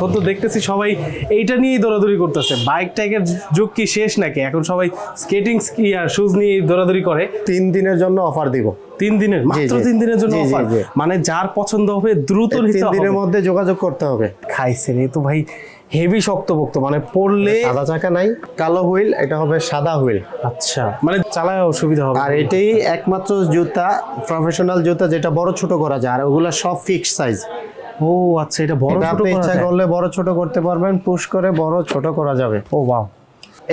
এখন তো দেখতেছি সবাই এইটা নিয়েই দৌড়াদৌড়ি করতেছে। বাইক টাইকের যুগ কি শেষ নাকি? এখন সবাই স্কেটিং আর শুজ নিয়ে দৌড়াদৌড়ি করে। তিন দিনের জন্য অফার দিব। তিন দিনের? মাত্র তিন দিনের জন্য অফার মানে যার পছন্দ হবে দ্রুত তিন দিনের মধ্যে যোগাযোগ করতে হবে। খাইছে রে তো ভাই হেভি শক্ত শক্তপোক্ত। মানে পড়লে সাদা চাকা নাই কালো হুইল এটা হবে সাদা হুইল। আচ্ছা মানে চালায় অসুবিধা হবে। আর এটাই একমাত্র জুতা প্রফেশনাল জুতা যেটা বড় ছোট করা যায় আর ওগুলা সব ফিক্স সাইজ ও আচ্ছা এটা বড় ছোট করা ইচ্ছা করলে বড় ছোট করতে পারবেন পুশ করে বড় ছোট করা যাবে। ও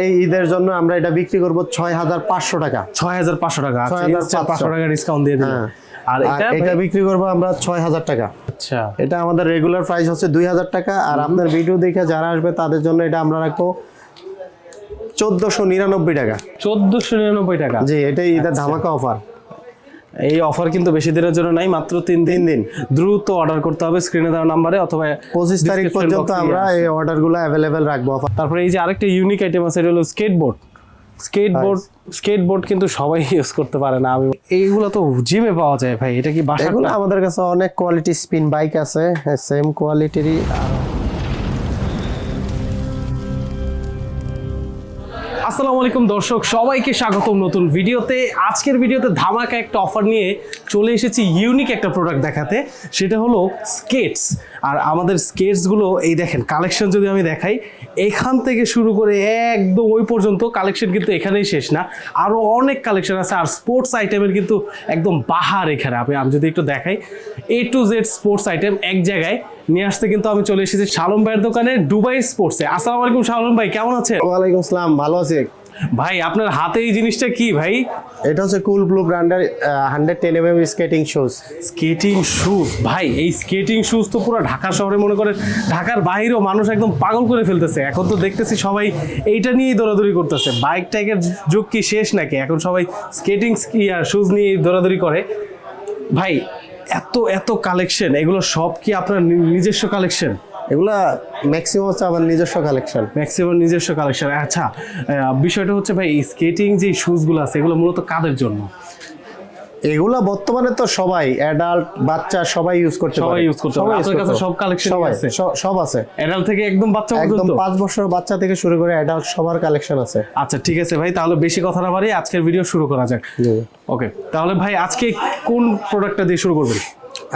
এই ঈদের জন্য আমরা এটা বিক্রি করব ছয় হাজার পাঁচশো টাকা। ছয় হাজার পাঁচশো টাকা আচ্ছা, 6,500 পাঁচশো। টাকা ডিসকাউন্ট দিয়ে দিল হ্যাঁ। আর আর এটা এটা বিক্রি করব আমরা ছয় হাজার টাকা। আচ্ছা। এটা আমাদের রেগুলার প্রাইস হচ্ছে দুই হাজার টাকা আর আপনার ভিডিও দেখে যারা আসবে তাদের জন্য এটা আমরা রাখব চোদ্দশো নিরানব্বই টাকা। চোদ্দশো নিরানব্বই টাকা। জি এটাই ঈদের আচ্ছা। ধামাকা অফার এই অফার কিন্তু বেশি দিনের জন্য নাই মাত্র তিন দিন। তিন দিন। দ্রুত অর্ডার করতে হবে স্ক্রিনে দেওয়া নাম্বারে অথবা পঁচিশ তারিখ পর্যন্ত আমরা। এই অর্ডারগুলো অ্যাভেলেবেল রাখব অফার তারপরে এই যে আরেকটা ইউনিক আইটেম আছে এটা হলো স্কেটবোর্ড স্কেটবোর্ড স্কেটবোর্ড কিন্তু সবাই ইউজ করতে পারে না। আমি এইগুলো তো জিমে পাওয়া যায় ভাই এটা কি বাসাগুলো আমাদের কাছে অনেক কোয়ালিটি স্পিন বাইক আছে সেম কোয়ালিটিরই আসসালামু আলাইকুম দর্শক, সবাইকে স্বাগতম নতুন ভিডিওতে। আজকের ভিডিওতে ধামাকা একটা অফার নিয়ে চলে এসেছি ইউনিক একটা প্রোডাক্ট দেখাতে, সেটা হলো স্কেটস আর আমাদের স্কেটসগুলো এই দেখেন কালেকশন যদি আমি দেখাই, এখান থেকে শুরু করে একদম ওই পর্যন্ত কালেকশন কিন্তু এখানেই শেষ না। আরও অনেক কালেকশন আছে, আর স্পোর্টস আইটেমের কিন্তু একদম বাহার এখানে। আমি আমি যদি একটু দেখাই A to Z sports item এক জায়গায় নিয়ে আসতে কিন্তু আমি চলে এসেছি শালম ভাইয়ের দোকানে দুবাই স্পোর্টসে আসসালামু আলাইকুম শালম ভাই কেমন আছেন? ওয়ালাইকুম আসসালাম ভালো আছে। ভাই আপনার হাতে এই জিনিসটা কি ভাই? এটা হচ্ছে কুল ব্লু ব্র্যান্ডের hundred ten M skating shoes skating shoes ভাই এই স্কেটিং শুজ তো পুরো ঢাকা শহরে মনে করেন ঢাকার বাইরেও মানুষ একদম পাগল করে ফেলতেছে। এখন তো দেখতেছি সবাই এইটা নিয়েই দৌড়াদৌড়ি করতেছে। বাইক টাইকের যুগ কি শেষ নাকি? এখন সবাই স্কেটিং শুজ নিয়ে দৌড়াদৌড়ি করে। ভাই এত এত কালেকশন এগুলো সব কি আপনার নিজস্ব কালেকশন এগুলা ম্যাক্সিমাম হচ্ছে আমার নিজস্ব কালেকশন ম্যাক্সিমাম নিজস্ব কালেকশন আচ্ছা বিষয়টা হচ্ছে ভাই স্কেটিং যে শুজগুলো আছে এগুলো মূলত কাদের জন্য? এগুলা বর্তমানে তো সবাই অ্যাডাল্ট বাচ্চা সবাই ইউজ করতে সবাই পারে। use করতে পারে। আপনার কাছে সব সবাই আছে? সব আছে। এডাল থেকে একদম বাচ্চা একদম পর্যন্ত পাঁচ বছর বাচ্চা থেকে শুরু করে অ্যাডাল্ট সবার কালেকশন আছে। আচ্ছা ঠিক আছে ভাই তাহলে বেশি কথা না বাড়িয়ে আজকের ভিডিও শুরু করা যাক। ওকে তাহলে ভাই আজকে কোন প্রোডাক্টটা দিয়ে শুরু করবেন?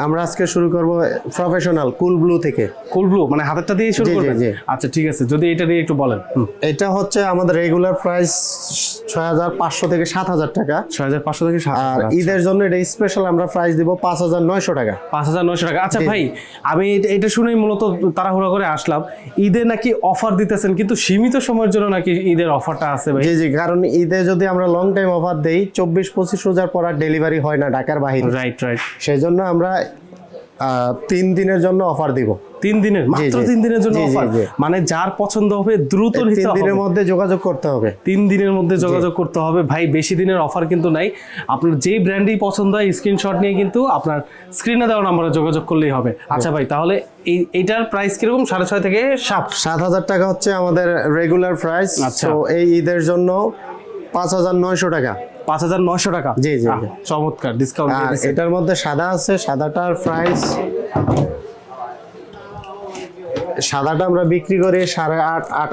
আমরা আজকে শুরু করব প্রফেশনাল কুল ব্লু থেকে। কুল ব্লু মানে হাতেরটা দিয়ে শুরু করবেন? আচ্ছা ঠিক আছে যদি এটা দিয়ে একটু বলেন। এটা হচ্ছে আমাদের রেগুলার প্রাইস ছয় হাজার পাঁচশো থেকে সাত হাজার টাকা। ছয় হাজার পাঁচশো থেকে আর ঈদের জন্য এটা স্পেশাল আমরা প্রাইস দিব পাঁচ হাজার নয়শো টাকা। পাঁচ হাজার নয়শো টাকা। আচ্ছা ভাই আমি এটা- শুনেই মূলত তাড়াহুড়া করে আসলাম। ঈদে নাকি অফার দিতেছেন কিন্তু সীমিত সময়ের জন্য নাকি ঈদের অফারটা আছে ভাই? জি জি কারণ ঈদে যদি আমরা লং টাইম অফার দেই চব্বিশ পঁচিশ রোজার পর আর ডেলিভারি হয় না ঢাকার বাহিরে। রাইট রাইট সেই জন্য আমরা তিন দিনের জন্য অফার দিব। তিন দিনের মাত্র তিন দিনের জন্য অফার মানে যার পছন্দ হবে দ্রুত তিন দিনের মধ্যে যোগাযোগ করতে হবে। তিন দিনের মধ্যে যোগাযোগ করতে হবে। ভাই বেশি দিনের অফার কিন্তু নাই। আপনার যেই ব্র্যান্ডই পছন্দ হয় স্ক্রিনশট নিয়ে কিন্তু আপনার স্ক্রিনে দেওয়া নাম্বারে যোগাযোগ করলেই হবে। আচ্ছা ভাই তাহলে এই এটার প্রাইস কীরকম? সাড়ে ছয় থেকে সাত? সাত হাজার টাকা হচ্ছে আমাদের রেগুলার প্রাইস আচ্ছা। তো এই ঈদের জন্য পাঁচ হাজার নয়শো টাকা। পাঁচ হাজার নয়শো টাকা। জি, জি, চমৎকার ডিসকাউন্ট এটার মধ্যে সাদা আছে সাদাটার প্রাইস সাদাটা আমরা বিক্রি করি সাড়ে আট আট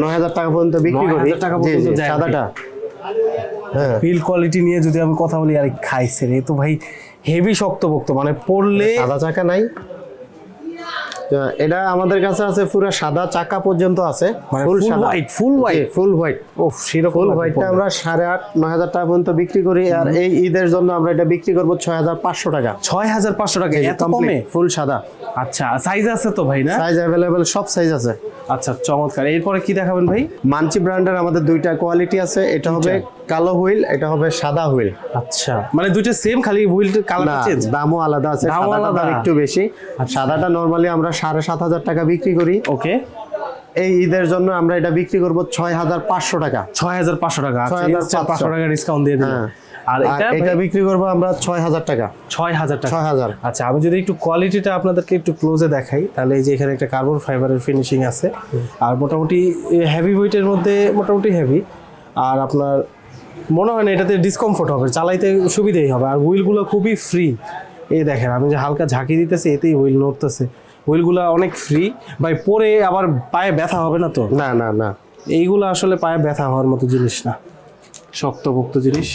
নয় হাজার টাকা পর্যন্ত বিক্রি করি। টাকা পর্যন্ত সাদাটা। হ্যাঁ। বিল কোয়ালিটি নিয়ে যদি আমি কথা বলি আরে খাইছে রে তো ভাই হেভি শক্ত শক্তপোক্ত মানে পড়লে সাদা চাকা নাই। এটা আমাদের কাছে আছে পুরো সাদা চাকা পর্যন্ত আছে মানে ফুল full সাদা। white, full white? Full white ও সেরকম ফুল হোয়াইটটা আমরা সাড়ে আট নয় হাজার টাকা পর্যন্ত বিক্রি করি আর এই ঈদের জন্য আমরা এটা বিক্রি করব ছয় হাজার পাঁচশো টাকা। ছয় হাজার পাঁচশো টাকা এত কমে? ফুল সাদা। আচ্ছা সাইজ আছে তো ভাই না? সাইজ অ্যাভেলেবেল সব সাইজ আছে। আচ্ছা চমৎকার। এরপরে কি দেখাবেন ভাই? মানচি ব্র্যান্ডের আমাদের দুইটা কোয়ালিটি আছে এটা হবে কালো হুইল এটা হবে সাদা হুইল। আচ্ছা। মানে দুইটা সেম খালি হুইল কালার চেঞ্জ দামও আলাদা আছে দামও আলাদা? একটু বেশি। আর সাদাটা নরমালি আমরা সাড়ে সাত হাজার টাকা বিক্রি করি। ওকে এই ঈদের জন্য আমরা এটা বিক্রি করব ছয় হাজার পাঁচশো টাকা। ছয় হাজার পাঁচশো টাকা। আচ্ছা, 6,500 পাঁচশো। টাকা ডিসকাউন্ট দিয়ে দিন হ্যাঁ। আর আর এটা এটা বিক্রি করব আমরা ছয় হাজার টাকা। ছয় হাজার টাকা। ছয় হাজার। আচ্ছা আমি যদি একটু কোয়ালিটিটা আপনাদেরকে একটু ক্লোজে দেখাই তাহলে এই যে এখানে একটা কার্বন ফাইবারের ফিনিশিং আছে। আর মোটামুটি হেভি ওয়েটের মধ্যে মোটামুটি হেভি আর আপনার মনে হয় না এটাতে ডিসকমফোর্ট হবে চালাইতে সুবিধাই হবে। আর হুইলগুলো খুবই ফ্রি এই দেখেন আমি যে হালকা ঝাঁকি দিতেছি এতেই হুইল নড়তেছে। হুইলগুলো অনেক ফ্রি ভাই পরে আবার পায়ে ব্যথা হবে না তো? না না না। এইগুলো আসলে পায়ে ব্যথা হওয়ার মতো জিনিস না। শক্তপোক্ত জিনিস।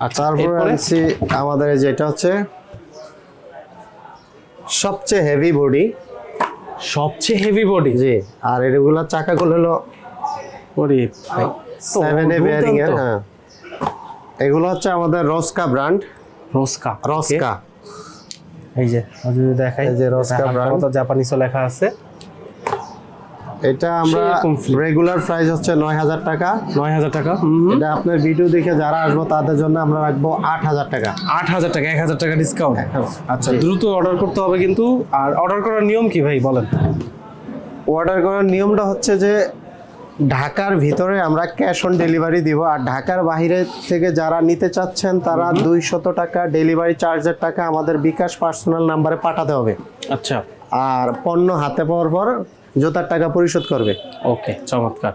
আর তারপরে এরপরে? আনছি আমাদের যেটা হচ্ছে সবচেয়ে হেভি বডি সবচেয়ে হেভি বডি জি আর এগুলা চাকাগুলো হলো ওরে ভাই। সেভেন এ বেয়ারিং এর হ্যাঁ। এগুলো হচ্ছে আমাদের রস্কা ব্র্যান্ড। রস্কা রস্কা। এই যে যদি দেখাই এই যে রস্কা brand। জাপানিসও লেখা আছে। এটা আমরা রেগুলার প্রাইস হচ্ছে নয় হাজার টাকা। নয় হাজার টাকা হুম এটা আপনার ভিডিও দেখে যারা আসব তাদের জন্য আমরা রাখব আট হাজার টাকা। আট হাজার টাকা এক হাজার টাকা ডিসকাউন্ট আচ্ছা দ্রুত অর্ডার করতে হবে কিন্তু। আর অর্ডার করার নিয়ম কি ভাই বলেন? অর্ডার করার নিয়মটা হচ্ছে যে ঢাকার ভিতরে আমরা ক্যাশ অন ডেলিভারি দিব আর ঢাকার বাইরে থেকে যারা নিতে চাচ্ছেন তারা দুইশত টাকা ডেলিভারি চার্জের টাকা আমাদের বিকাশ পার্সোনাল নাম্বারে পাঠাতে হবে। আচ্ছা। আর পণ্য হাতে পাওয়ার পর জোতার টাকা পরিশোধ করবে। ওকে চমৎকার।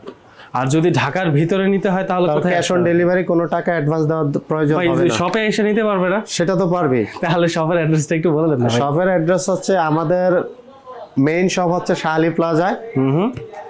আর যদি ঢাকার ভিতরে নিতে হয় তাহলে কোথায় ক্যাশ অন ডেলিভারি কোনো টাকা অ্যাডভান্স দেওয়ার প্রয়োজন হবে না। শপে এসে নিতে পারবে না? সেটা তো পারবে তাহলে শপের অ্যাড্রেসটা একটু বলে দেন শপের অ্যাড্রেস হচ্ছে আমাদের মেইন শপ হচ্ছে শাহালি প্লাজায় হুম হুম।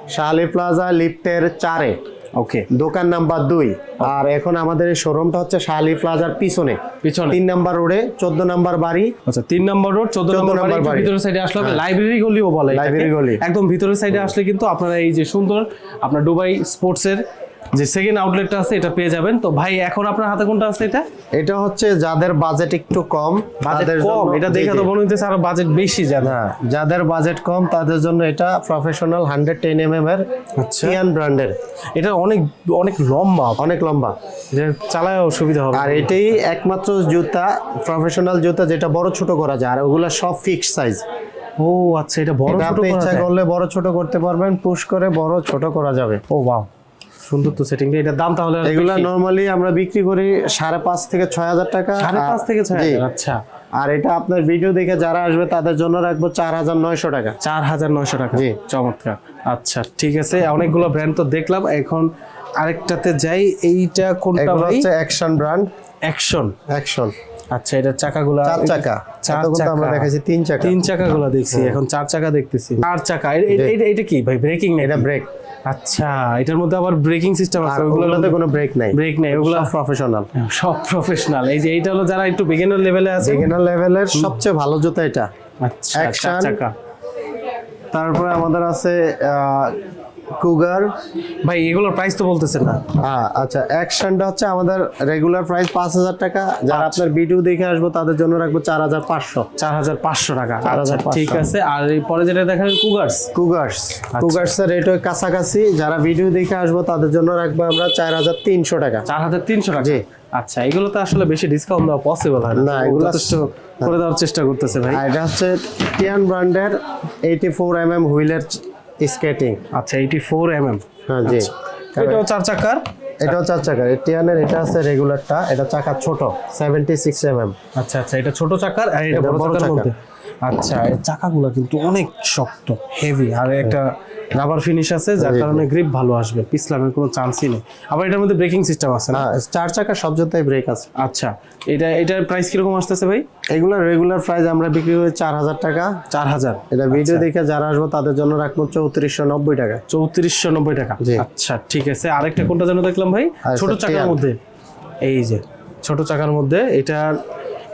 শাহালি প্লাজা লিফটের চারে। ওকে দোকান নাম্বার দুই। আর এখন আমাদের এই শোরুমটা হচ্ছে শাহালি প্লাজার পিছনে। পিছনে। তিন নাম্বার রোডে চোদ্দ নাম্বার বাড়ি। আচ্ছা তিন নম্বর রোড চোদ্দ 14 নম্বর বাড়ি ভিতরের সাইডে আসলে হ্যাঁ। লাইব্রেরি গলিও বলে। লাইব্রেরি গলি। একদম ভিতরের সাইডে আসলে কিন্তু আপনারা এই যে সুন্দর আপনার দুবাই স্পোর্টসের যে সেকেন্ড আউটলেটটা আছে এটা পেয়ে যাবেন। তো ভাই এখন আপনার হাতে কোনটা আছে এটা? এটা হচ্ছে যাদের বাজেট একটু কম বাজেট তাদের কম এটা দেখে তো মনে হচ্ছে আরও বাজেট বেশি জানা হ্যাঁ যাদের বাজেট কম তাদের জন্য এটা professional hundred ten M M এর আচ্ছা। সিয়ান ব্র্যান্ডের এটা অনেক অনেক লম্বা। অনেক লম্বা। এটা চালায় সুবিধা হবে। আর এটাই একমাত্র জুতা প্রফেশনাল জুতা যেটা বড় ছোট করা যায়। আর ওগুলা সব ফিক্স সাইজ ও আচ্ছা এটা বড় ছোট করা ইচ্ছা যায়? করলে বড় ছোট করতে পারবেন পুশ করে বড় ছোট করা যাবে। ও ওয়াও সুন্দর তো সেটিংটা এটার দাম তাহলে এগুলা? নর্মালি আমরা বিক্রি করি সাড়ে পাঁচ থেকে ছয় হাজার টাকা। সাড়ে পাঁচ থেকে ছয় হাজার, আচ্ছা। আর এটা আপনার ভিডিও দেখে যারা আসবে তাদের জন্য রাখব চার হাজার নয়শো টাকা। চার হাজার নয়শো টাকা। জি। চমৎকার। আচ্ছা ঠিক আছে। অনেকগুলো ব্র্যান্ড তো দেখলাম। এখন আরেকটাতে যাই। এইটা কোনটা ভাই? হচ্ছে অ্যাকশন ব্র্যান্ড অ্যাকশন অ্যাকশন আচ্ছা এটা চাকাগুলো চার চাকা। চার আমরা চাকা। দেখাইছি তিন চাকা। তিন চাকাগুলো দেখছি। এখন চার চাকা দেখতেছি। চার চাকা। এটা এটা কি ভাই? ব্রেকিং এটা ব্রেক আচ্ছা এটার মধ্যে আবার ব্রেকিং সিস্টেম আছে ওগুলোতে কোনো ব্রেক নাই। ব্রেক নাই ওগুলো প্রফেশনাল সব প্রফেশনাল এই যে এটা হলো যারা একটু বিগিনার লেভেলে আছে। বিগিনার লেভেলের সবচেয়ে ভালো জুতা এটা। আচ্ছা চাকা। তারপরে আমাদের আছে কুগার ভাই এগুলোর প্রাইস তো বলতেছেন না। হ্যাঁ আচ্ছা অ্যাকশনটা হচ্ছে আমাদের রেগুলার প্রাইস পাঁচ হাজার টাকা। যারা আপনার ভিডিও দেখে আসব তাদের জন্য রাখব চার হাজার পাঁচশো। চার হাজার পাঁচশো টাকা। আচ্ছা 4,500 ঠিক আছে। আর পরে যেটা দেখালেন কুগার্স কুগার্স কুগার্সের রেট ওই কাছাকাছি। যারা ভিডিও দেখে আসব তাদের জন্য রাখব আমরা চার হাজার তিনশো টাকা। চার হাজার তিনশো টাকা? জি। আচ্ছা এগুলো তো আসলে বেশি ডিসকাউন্ট দেওয়া পসিবল হয় না, না এগুলো- যথেষ্ট করে দেওয়ার চেষ্টা করতেছে ভাই। এটা হচ্ছে টিয়ান ব্র্যান্ডের এইটি ফোর এম এম হুইলের স্কেটিং আচ্ছা এইটি ফোর এম এম হ্যাঁ জি। এটাও চার চাকার? এটাও চার চাকার। টিয়ানের এটা আছে রেগুলারটা এটা চাকা ছোট সেভেন্টি সিক্স এম এম আচ্ছা আচ্ছা এটা ছোট চাকার আর এটা বড় চাকার মধ্যে? আচ্ছা এই চাকাগুলো কিন্তু অনেক শক্ত হেভি আর একটা রাবার ফিনিশ আছে যার। কারণে গ্রিপ ভালো আসবে পিছলানোর কোনো চান্সই নেই। আবার এটার মধ্যে ব্রেকিং সিস্টেম আছে না? হ্যাঁ চার চাকা সব জুতাই ব্রেক আছে। আচ্ছা এটা এটার প্রাইস কীরকম আসতেছে ভাই? এগুলো রেগুলার প্রাইস আমরা বিক্রি করি চার হাজার টাকা। চার হাজার। এটা ভিডিও দেখে যারা আসব তাদের জন্য রাখব চৌত্রিশশো নব্বই টাকা। চৌত্রিশশো নব্বই টাকা। আচ্ছা ঠিক আছে। আরেকটা কোনটা যেন দেখলাম ভাই? ছোট চাকার মধ্যে। এই যে ছোট চাকার মধ্যে এটার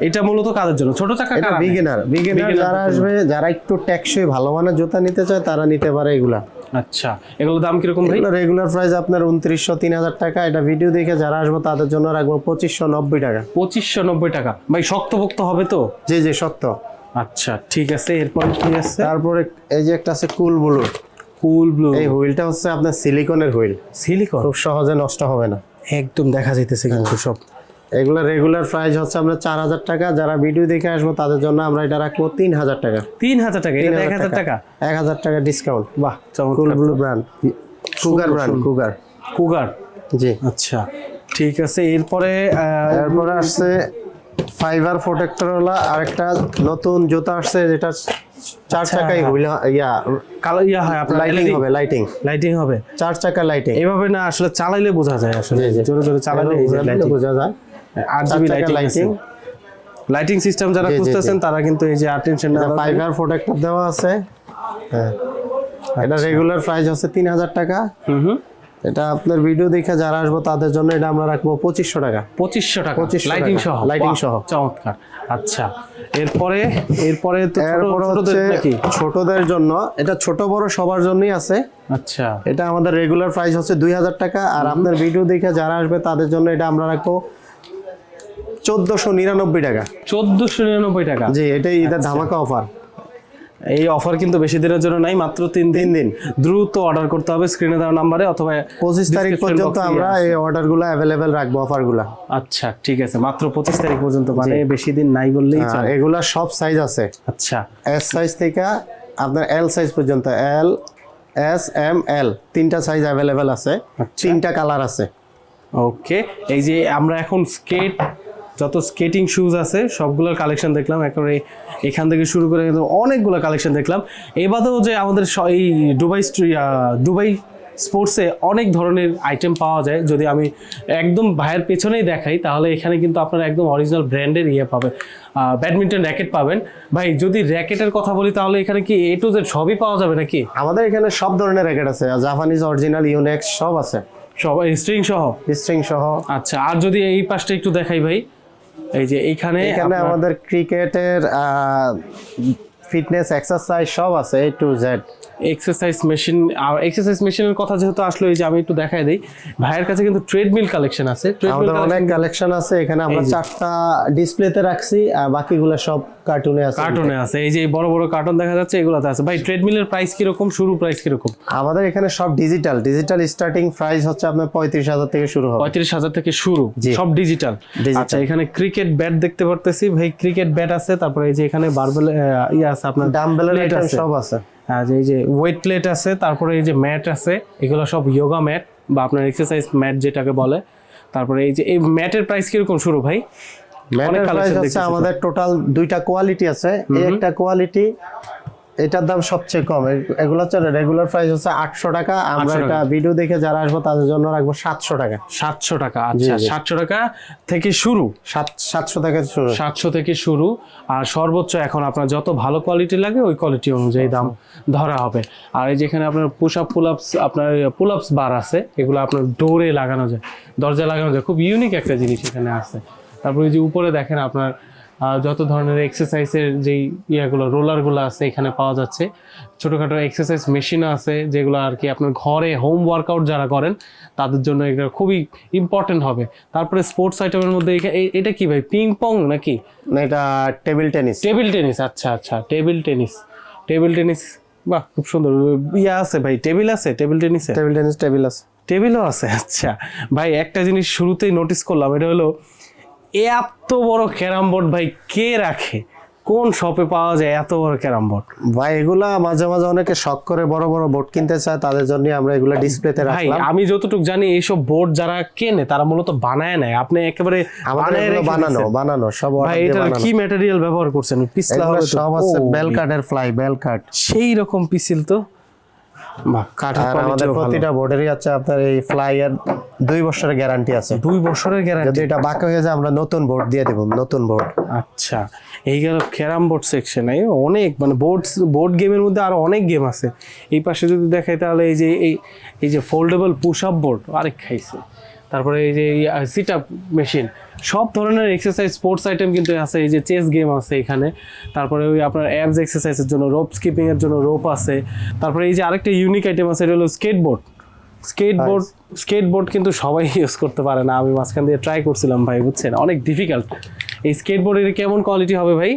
এটা মূলত কাদের জন্য? ছোট চাকা এটা বিগিনার বিগিনার যারা আসবে যারা একটু ট্যাক্সই ভালো মানের জুতা নিতে চায় তারা নিতে পারে এগুলা। আচ্ছা এগুলোর দাম কীরকম ভাই? এগুলো রেগুলার প্রাইস আপনার উনত্রিশশো তিন হাজার টাকা। এটা ভিডিও দেখে যারা আসব তাদের জন্য রাখব পঁচিশশো নব্বই টাকা। পঁচিশশো নব্বই টাকা। ভাই শক্তপোক্ত হবে তো? জি জি সত্য আচ্ছা ঠিক আছে এরপর কি আছে? তারপরে এই যে একটা আছে কুল ব্লু কুল ব্লু এই হুইলটা হচ্ছে আপনার সিলিকনের হুইল সিলিকন খুব সহজে নষ্ট হবে না। একদম দেখা যাইতেছে কিন্তু সব। এগুলো রেগুলার প্রাইস হচ্ছে আমরা চার হাজার টাকা। যারা ভিডিও দেখে আসব তাদের জন্য আমরা এটা রাখব তিন হাজার টাকা। তিন হাজার টাকা এটা এক হাজার টাকা? এক হাজার টাকা ডিসকাউন্ট বাহ কুল চমৎকার blue brand Cougar brand Cougar Cougar জি। আচ্ছা ঠিক আছে। এরপরে এরপরে আসছে ফাইবার প্রোটেক্টরওয়ালা আরেকটা নতুন জুতা আসছে যেটা চার আচ্ছা। চাকাই হুইল ইয়া কালো ইয়া হয় আপনার লাইটিং হবে লাইটিং লাইটিং হবে। চার চাকা লাইটিং এইভাবে না আসলে চালাইলে বোঝা যায় আসলে। জোরে জোরে lighting। বোঝা যায়। আট GB lighting lighting lighting system যারা। খুঁজতেছেন তারা কিন্তু এই যে ইয়ার প্রোটেক্টর দেওয়া আছে। হ্যাঁ। এটা রেগুলার প্রাইস হচ্ছে তিন হাজার টাকা। হুম এটা আপনার ভিডিও দেখে যারা আসব তাদের জন্য এটা আমরা রাখব পঁচিশশো টাকা। পঁচিশশো টাকা। 2500 লাইটিং সহ। বাহ, সহ। চমৎকার। আচ্ছা। এরপরে এরপরে তো ছোট- ছোটদের হচ্ছে নাকি? ছোটদের জন্য এটা ছোট বড় সবার জন্যই আছে। আচ্ছা। এটা আমাদের রেগুলার প্রাইস হচ্ছে দুই হাজার টাকা। আর আপনার ভিডিও দেখে যারা আসবে তাদের জন্য এটা আমরা রাখব চোদ্দশো নিরানব্বই টাকা। চোদ্দশো নিরানব্বই টাকা? জি এটাই আচ্ছা। ঈদের ধামাকা অফার এই অফার কিন্তু বেশি দিনের জন্য নাই মাত্র তিন দিন। দিন। দ্রুত অর্ডার করতে হবে স্ক্রিনে দেওয়া নাম্বারে অথবা পঁচিশ তারিখ পর্যন্ত আমরা। এই অর্ডারগুলো অ্যাভেলেবেল রাখব অফারগুলো আচ্ছা ঠিক আছে মাত্র পঁচিশ তারিখ পর্যন্ত মানে বেশি দিন নাই বললেই আর এগুলা সব সাইজ আছে। আচ্ছা। এস সাইজ থেকে আপনার এল সাইজ পর্যন্ত এল এস এম এল তিনটা সাইজ অ্যাভেলেবেল আছে আচ্ছা। তিনটা কালার আছে। ওকে এই যে আমরা এখন স্কেট যত স্কেটিং শুজ আছে সবগুলোর কালেকশন দেখলাম। একেবারে এখান থেকে শুরু করে অনেকগুলো কালেকশন দেখলাম। এবারেও যে আমাদের এই দুবাই দুবাই স্পোর্টসে অনেক ধরনের আইটেম পাওয়া যায়। যদি আমি একদম ভাইয়ের পেছনেই দেখাই তাহলে এখানে কিন্তু আপনারা একদম অরিজিনাল ব্র্যান্ডের ইয়ে পাবেন ব্যাডমিন্টন র্যাকেট পাবেন। ভাই যদি র্যাকেটের কথা বলি তাহলে এখানে কি এ টু জেড সবই পাওয়া যাবে নাকি? আমাদের এখানে সব ধরনের র্যাকেট আছে। জাপানিজ অরিজিনাল ইউনেক্স সব আছে। সব স্ট্রিং সহ? স্ট্রিং সহ। আচ্ছা আর যদি এই পাশটা একটু দেখাই ভাই। এই যে এইখানে এখানে আমাদের ক্রিকেটের ফিটনেস এক্সারসাইজ সব আছে A to Z exercise machine R exercise মেশিনের কথা যেহেতু আসলো এই যে আমি একটু দেখাই দিই। ভাইয়ের কাছে কিন্তু ট্রেডমিল কালেকশন আছে। ট্রেডমিল আমাদের অনেক কালেকশন আছে এখানে আমরা চারটা ডিসপ্লেতে রাখছি আর বাকিগুলো সব কার্টুনে আছে। কার্টুনে আছে। এই যে বড় বড় কার্টুন দেখা যাচ্ছে এগুলোতে আছে। ভাই ট্রেডমিলের প্রাইস কীরকম? শুরু প্রাইস কীরকম? আমাদের এখানে সব ডিজিটাল ডিজিটাল স্টার্টিং প্রাইস হচ্ছে আপনার পঁয়ত্রিশ হাজার থেকে শুরু হবে। পঁয়ত্রিশ হাজার থেকে শুরু। সব ডিজিটাল আচ্ছা এখানে ক্রিকেট ব্যাট দেখতে পারতেছি। ভাই ক্রিকেট ব্যাট আছে তারপরে এই যে এখানে বারবেল ইয়ে আছে আপনার ডাম্বেলের আইটেম। সব আছে। হ্যাঁ এই যে ওয়েট প্লেট আছে তারপরে এই যে ম্যাট আছে এগুলো সব ইয়োগা ম্যাট বা আপনার এক্সারসাইজ ম্যাট যেটাকে বলে। তারপরে এই যে এই ম্যাটের প্রাইস কীরকম শুরু ভাই? ম্যাটের প্রাইস আছে আমাদের টোটাল দুইটা কোয়ালিটি আছে। এই একটা কোয়ালিটি এটার দাম সবচেয়ে কম। এগুলো হচ্ছে রেগুলার প্রাইস হচ্ছে আটশো টাকা। আমরা 800 এটা ভিডিও দেখে যারা আসব তাদের জন্য রাখব সাতশো টাকা। সাতশো টাকা আচ্ছা সাতশো টাকা থেকে শুরু। সাত সাতশো টাকা শুরু। সাতশো থেকে শুরু। আর সর্বোচ্চ এখন আপনার যত ভালো কোয়ালিটি লাগে ওই কোয়ালিটি অনুযায়ী দাম ধরা হবে। আর এই যেখানে আপনার পুশ আপ পুল আপস আপনার পুল আপস বার আছে এগুলো আপনার ডোরে লাগানো যায় দরজা লাগানো যায়। খুব ইউনিক একটা জিনিস এখানে আছে। তারপরে যে উপরে দেখেন আপনার যত ধরনের এক্সারসাইজের যেই ইয়েগুলো রোলারগুলো আছে এখানে পাওয়া যাচ্ছে। ছোটোখাটো এক্সারসাইজ মেশিনও আছে যেগুলো আর কি আপনার ঘরে হোম ওয়ার্কআউট যারা করেন তাদের জন্য এটা খুবই ইম্পর্টেন্ট হবে। তারপরে স্পোর্টস আইটেমের মধ্যে এটা কি ভাই পিং পং নাকি? না, এটা টেবিল টেনিস টেবিল টেনিস আচ্ছা আচ্ছা টেবিল টেনিস টেবিল টেনিস বাহ খুব সুন্দর। ইয়া আছে ভাই টেবিল আছে? Table tennis table tennis table আছে। টেবিলও আছে আচ্ছা। ভাই একটা জিনিস শুরুতেই নোটিস করলাম এটা হলো এত বড় ক্যারাম বোর্ড ভাই কে রাখে? কোন শপে পাওয়া যায় এত বড় ক্যারাম বোর্ড? ভাই এগুলা মাঝে মাঝে অনেকে শখ করে বড় বড় বোর্ড কিনতে চায় তাদের জন্য আমরা এগুলা ডিসপ্লেতে ভাই আমি যতটুকু জানি এইসব বোর্ড যারা কেনে তারা মূলত বানায় নেয়। আপনি একেবারে আমাদের রেখে বানানো বানানো সব ভাই বানানো। কি ম্যাটেরিয়াল ব্যবহার করছেন? পিছলা হবে সব আছে বেল কাঠের ফ্লাই বেল কাঠ সেই রকম পিছিল তো? কাঠের আমাদের প্রতিটা বোর্ডেরই আছে আপনার এই ফ্লাই এর দুই বছরের গ্যারান্টি আছে। দুই বছরের গ্যারান্টি যদি এটা বাঁকা হয়ে যায় আমরা নতুন বোর্ড দিয়ে দেবো নতুন বোর্ড আচ্ছা এই গেল ক্যারাম বোর্ড সেকশনে অনেক মানে বোর্ড বোর্ড গেমের মধ্যে আরও অনেক গেম আছে। এই পাশে যদি দেখাই তাহলে এই যে এই এই যে ফোল্ডেবল পুশ আপ বোর্ড আরেক খাইছে। তারপরে এই যে সিট আপ মেশিন সব ধরনের এক্সারসাইজ স্পোর্টস আইটেম কিন্তু আছে এই যে চেস গেম আছে এখানে। তারপরে ওই আপনার অ্যাবস এক্সারসাইজের জন্য রোপ স্কিপিংয়ের জন্য রোপ আছে। তারপরে এই যে আরেকটা ইউনিক আইটেম আছে এটা হলো স্কেটবোর্ড স্কেটবোর্ড স্কেটবোর্ড কিন্তু সবাই ইউজ করতে পারে না। আমি মাঝখান দিয়ে ট্রাই করছিলাম ভাই বুঝছেন? অনেক ডিফিকাল্ট এই স্কেটবোর্ডের কেমন কোয়ালিটি হবে ভাই?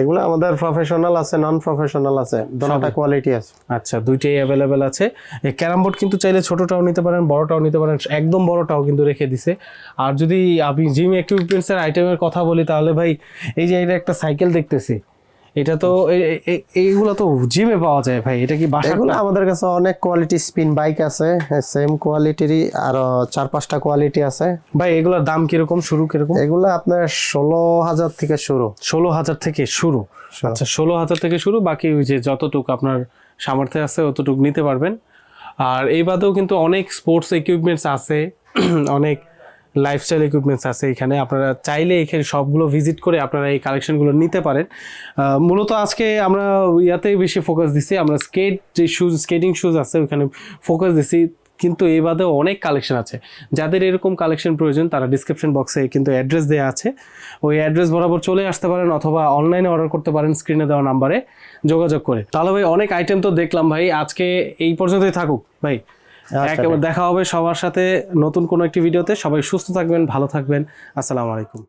এগুলো আমাদের প্রফেশনাল আছে নন প্রফেশনাল আছে দুটোটা কোয়ালিটি আছে। আচ্ছা দুইটাই অ্যাভেলেবেল আছে। এই ক্যারাম বোর্ড কিন্তু চাইলে ছোটটাও নিতে পারেন বড়টাও নিতে পারেন একদম বড়টাও কিন্তু রেখে দিছে। আর যদি আপনি জিম ইকুইপমেন্টসের আইটেমের কথা বলি তাহলে ভাই এই যে এটা একটা সাইকেল দেখতেছি। এটা তো এইগুলো তো জিমে পাওয়া যায় ভাই এটা কি বাসা এগুলো আমাদের কাছে অনেক কোয়ালিটি স্পিন বাইক আছে সেম কোয়ালিটিরই আরও চার পাঁচটা কোয়ালিটি আছে। ভাই এগুলোর দাম কীরকম শুরু কীরকম? এগুলো আপনার ষোলো হাজার থেকে শুরু। ষোলো হাজার থেকে শুরু? আচ্ছা ষোলো হাজার থেকে শুরু বাকি ওই যে যতটুকু আপনার সামর্থ্য আছে অতটুকু নিতে পারবেন। আর এই বাদেও কিন্তু অনেক স্পোর্টস ইকুইপমেন্টস আছে অনেক লাইফস্টাইল ইকুইপমেন্টস আছে এখানে। আপনারা চাইলে এখানে সবগুলো ভিজিট করে আপনারা এই কালেকশনগুলো নিতে পারেন। মূলত আজকে আমরা ইয়াতে বেশি ফোকাস দিছি। আমরা স্কেট যে শুজ স্কেটিং শুজ আছে ওইখানে ফোকাস দিছি। কিন্তু এই বাদেও অনেক কালেকশন আছে। যাদের এরকম কালেকশন প্রয়োজন, তারা ডিসক্রিপশন বক্সে কিন্তু অ্যাড্রেস দেওয়া আছে। ওই অ্যাড্রেস বরাবর চলে আসতে পারেন অথবা অনলাইনে অর্ডার করতে পারেন স্ক্রিনে দেওয়া নাম্বারে যোগাযোগ করে। তাহলে ভাই, অনেক আইটেম তো দেখলাম ভাই। আজকে এই পর্যন্তই থাকুক, ভাই। একেবারে দেখা হবে সবার সাথে নতুন কোনো একটি ভিডিওতে। সবাই সুস্থ থাকবেন, ভালো থাকবেন। আসসালামু আলাইকুম।